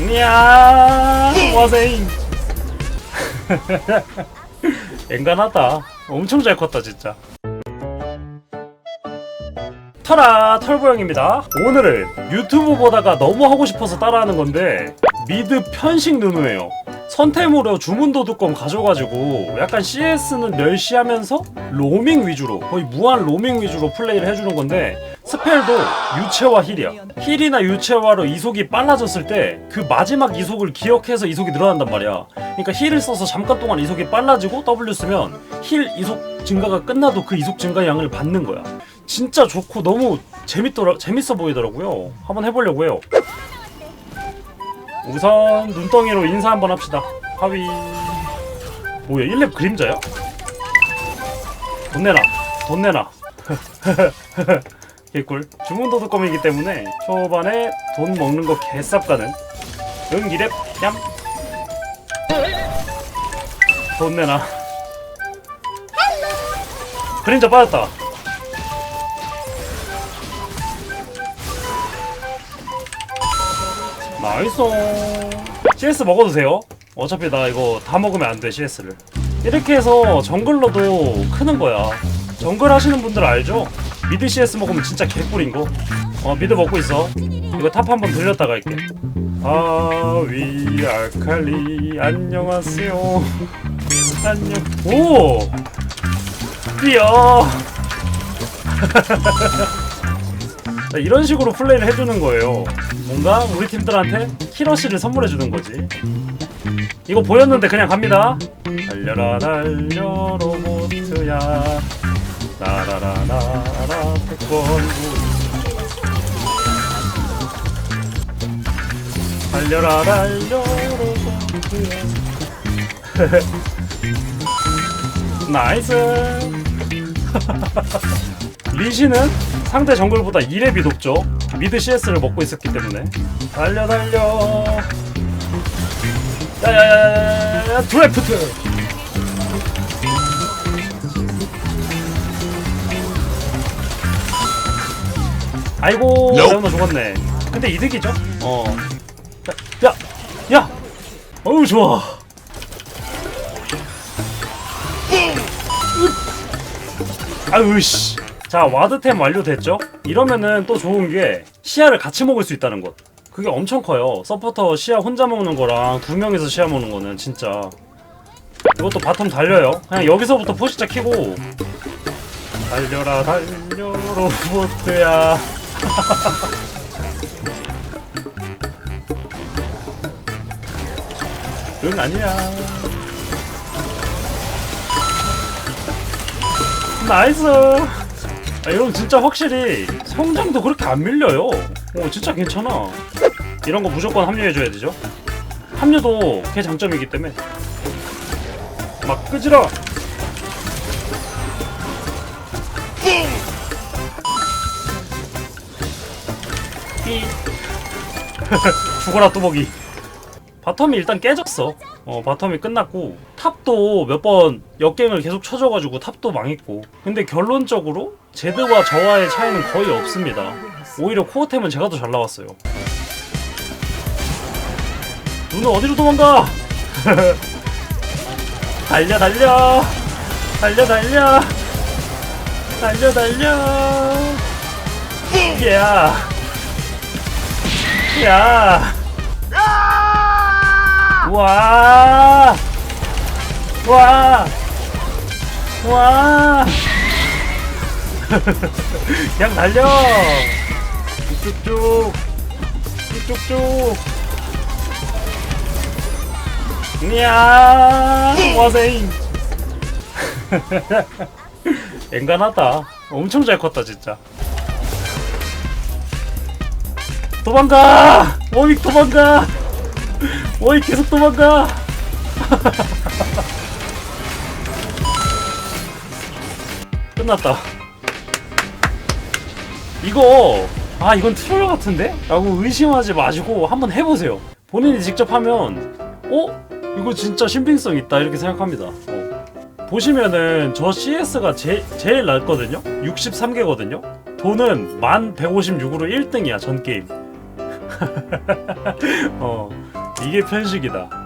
이야 와세잉 앵간하다. 엄청 잘 컸다 진짜. 터라 털보영입니다. 오늘은 유튜브 보다가 너무 하고 싶어서 따라하는 건데 미드 편식 누누예요 선템으로 주문 도둑검 가져가지고 약간 CS는 멸시하면서 로밍 위주로 거의 무한 로밍 위주로 플레이를 해주는 건데 스펠도 유채화 힐이야. 힐이나 유채화로 이속이 빨라졌을 때 그 마지막 이속을 기억해서 이속이 늘어난단 말이야. 그러니까 힐을 써서 잠깐 동안 이속이 빨라지고 W 쓰면 힐 이속 증가가 끝나도 그 이속 증가 양을 받는 거야. 진짜 좋고 너무 재밌더라 재밌어 보이더라고요. 한번 해보려고 해요 우선 눈덩이로 인사 한번 합시다. 하위. 뭐야, 1렙 그림자야? 돈 내놔. 돈 내놔. 개꿀. 주문 도둑검이기 때문에 초반에 돈 먹는 거 개쌉 가는. 응, 2렙 얌. 돈 내놔. 그림자 빠졌다. 나이스 CS 먹어도 돼요 어차피 나 이거 다 먹으면 안 돼 CS를 이렇게 해서 정글러도 크는 거야 정글 하시는 분들 알죠? 미드 CS 먹으면 진짜 개꿀인 거. 어 미드 먹고 있어. 이거 탑 한번 들렸다 갈게. 아위 알칼리 안녕하세요. 안녕. 오. 뛰어. 자, 이런 식으로 플레이를 해주는 거예요. 뭔가 우리 팀들한테 히러시를 선물해주는 거지. 이거 보였는데 그냥 갑니다. 달려라 달려 로보트야. 나라라 나라 태권도. 달려라 달려 로보트야. 나이스. 리시는 상대 정글보다 2렙이 높죠. 미드 CS를 먹고 있었기 때문에. 달려 달려. 야야야야야야 드래프트. 아이고 레오나 죽었네. 근데 이득이죠? 어. 야, 야, 야. 어우 좋아. 아유 씨. 자 와드템 완료됐죠? 이러면은 또 좋은 게 시야를 같이 먹을 수 있다는 것. 그게 엄청 커요. 서포터 시야 혼자 먹는 거랑 두 명이서 시야 먹는 거는 진짜. 이것도 바텀 달려요. 그냥 여기서부터 포시자 키고 달려라 달려 로보트야. 응 아니야. 나이스. 아, 이런 진짜 확실히 성장도 그렇게 안 밀려요. 어, 진짜 괜찮아. 이런 거 무조건 합류해줘야 되죠. 합류도 걔 장점이기 때문에. 막 끄지러. 삐. 죽어라 뚜벅이. 바텀이 일단 깨졌어. 어, 바텀이 끝났고 탑도 몇 번 역갱을 계속 쳐줘가지고 탑도 망했고 근데 결론적으로 제드와 저와의 차이는 거의 없습니다. 오히려 코어템은 제가 더 잘 나왔어요. 누나 어디로 도망가? 달려 달려 달려 달려 달려 달려 야 야. 와! 와! 와! 그냥 달려! 쭉쭉쭉! 쭉 쭉쭉! 이야! 와세잉! 앵간하다. 엄청 잘 컸다, 진짜. 도망가! 워윅 도망가! 어이 계속 도망가. 끝났다. 이거 아 이건 트롤 같은데? 라고 의심하지 마시고 한번 해보세요. 본인이 직접 하면 어? 이거 진짜 신빙성 있다 이렇게 생각합니다. 어. 보시면은 저 CS가 제, 제일 낮거든요? 63개거든요? 돈은 1156으로 1등이야 전 게임. 어 이게 편식이다